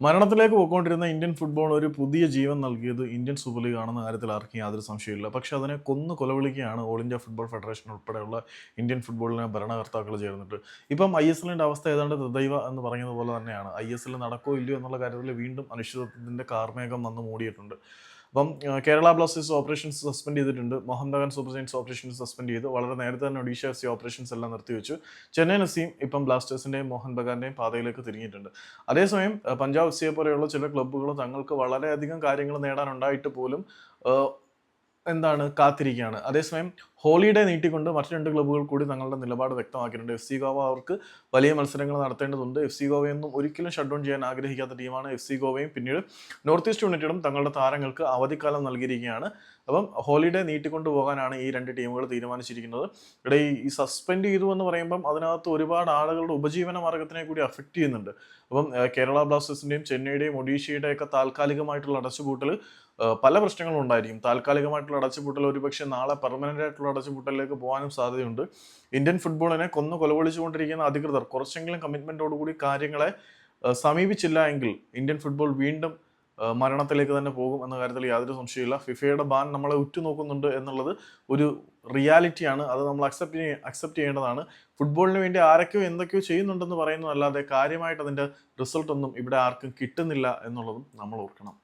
മരണത്തിലേക്ക് പോയിക്കൊണ്ടിരുന്ന Indian football ഒരു പുതിയ ജീവൻ നൽകിയത് ഇന്ത്യൻ സൂപ്പർ ലീഗ് ആണെന്ന കാര്യത്തിൽ ആർക്കും യാതൊരു സംശയമില്ല പക്ഷേ അതിനെ കൊന്നു കൊലവിളിക്കുകയാണ് ഓൾ ഇന്ത്യ ഫുട്ബോൾ ഫെഡറേഷൻ ഉൾപ്പെടെയുള്ള ഇന്ത്യൻ ഫുട്ബോളിനെ ഭരണകർത്താക്കൾ ചേർന്നിട്ട്. ഇപ്പം ഐ എസ് എല്ലിന്റെ അവസ്ഥ ഏതാണ്ട് ദൈവ എന്ന് പറഞ്ഞതുപോലെ തന്നെയാണ്. ഐ എസ് എൽ നടക്കോ ഇല്ലയോ എന്നുള്ള കാര്യത്തിൽ വീണ്ടും അനിശ്ചിതത്വത്തിന്റെ കാർമേഘം വന്ന് മൂടിയിട്ടുണ്ട്. അപ്പം കേരള ബ്ലാസ്റ്റേഴ്സ് ഓപ്പറേഷൻസ് സസ്പെൻഡ് ചെയ്തിട്ടുണ്ട്. Mohan super giants operations suspend ചെയ്തു. വളരെ നേരത്തെ തന്നെ ഒഡീഷ എഫ് സി ഓപ്പറേഷൻസ് എല്ലാം നിർത്തിവെച്ചു ചെന്നൈ നസീം ഇപ്പം ബ്ലാസ്റ്റേഴ്സിന്റെയും മോഹൻ ബഗാന്റെയും പാതയിലേക്ക് തിരിഞ്ഞിട്ടുണ്ട്. അതേസമയം പഞ്ചാബ് എഫ് സിയെ പോലെയുള്ള ചില ക്ലബ്ബുകൾ തങ്ങൾക്ക് വളരെയധികം കാര്യങ്ങൾ നേടാനുണ്ടായിട്ട് പോലും എന്താണ് കാത്തിരിക്കുകയാണ്. അതേസമയം ഹോളിഡേ നീട്ടിക്കൊണ്ട് മറ്റു രണ്ട് ക്ലബ്ബുകൾ കൂടി തങ്ങളുടെ നിലപാട് വ്യക്തമാക്കിയിട്ടുണ്ട്. എഫ് സി ഗോവ അവർക്ക് വലിയ മത്സരങ്ങൾ നടത്തേണ്ടതുണ്ട്. എഫ് സി ഗോവയൊന്നും ഒരിക്കലും ഷട്ട് ഡൗൺ ചെയ്യാൻ ആഗ്രഹിക്കാത്ത ടീമാണ് എഫ് സി ഗോവയും. പിന്നീട് നോർത്ത് ഈസ്റ്റ് യുണൈറ്റഡും തങ്ങളുടെ താരങ്ങൾക്ക് അവധിക്കാലം നൽകിയിരിക്കുകയാണ്. അപ്പം ഹോളിഡേ നീട്ടിക്കൊണ്ടു പോകാനാണ് ഈ രണ്ട് ടീമുകൾ തീരുമാനിച്ചിരിക്കുന്നത്. ഇവിടെ ഈ- സസ്പെൻഡ് ചെയ്തു എന്ന് പറയുമ്പം അതിനകത്ത് ഒരുപാട് ആളുകളുടെ ഉപജീവന മാർഗത്തിനെ കൂടി അഫക്റ്റ് ചെയ്യുന്നുണ്ട്. അപ്പം കേരള ബ്ലാസ്റ്റേഴ്സിന്റെയും ചെന്നൈയുടെയും ഒഡീഷയുടെയൊക്കെ താൽക്കാലികമായിട്ടുള്ള അടച്ചുപൂട്ടൽ പല പ്രശ്നങ്ങളും ഉണ്ടായിരിക്കും. താൽക്കാലികമായിട്ടുള്ള അടച്ചുപൂട്ടൽ ഒരുപക്ഷെ നാളെ പെർമനന്റ് ആയിട്ടുള്ള അടച്ചുപൂട്ടലിലേക്ക് പോകാനും സാധ്യതയുണ്ട്. ഇന്ത്യൻ ഫുട്ബോളിനെ കൊന്നു കൊലവിളിച്ചുകൊണ്ടിരിക്കുന്ന അധികൃതർ കുറച്ചെങ്കിലും കമ്മിറ്റ്മെന്റോടുകൂടി കാര്യങ്ങളെ സമീപിച്ചില്ല എങ്കിൽ ഇന്ത്യൻ ഫുട്ബോൾ വീണ്ടും മരണത്തിലേക്ക് തന്നെ പോകും എന്ന കാര്യത്തിൽ യാതൊരു സംശയമില്ല ഫിഫയുടെ ബാൻ നമ്മളെ ഉറ്റുനോക്കുന്നുണ്ട് എന്നുള്ളത് ഒരു റിയാലിറ്റിയാണ് അത് നമ്മൾ അക്സെപ്റ്റ് അക്സെപ്റ്റ് ചെയ്യേണ്ടതാണ്. ഫുട്ബോളിന് വേണ്ടി ആരൊക്കെയോ എന്തൊക്കെയോ ചെയ്യുന്നുണ്ടെന്ന് പറയുന്നതല്ലാതെ കാര്യമായിട്ട് അതിന്റെ റിസൾട്ടൊന്നും ഇവിടെ ആർക്കും കിട്ടുന്നില്ല എന്നുള്ളതും നമ്മൾ ഓർക്കണം.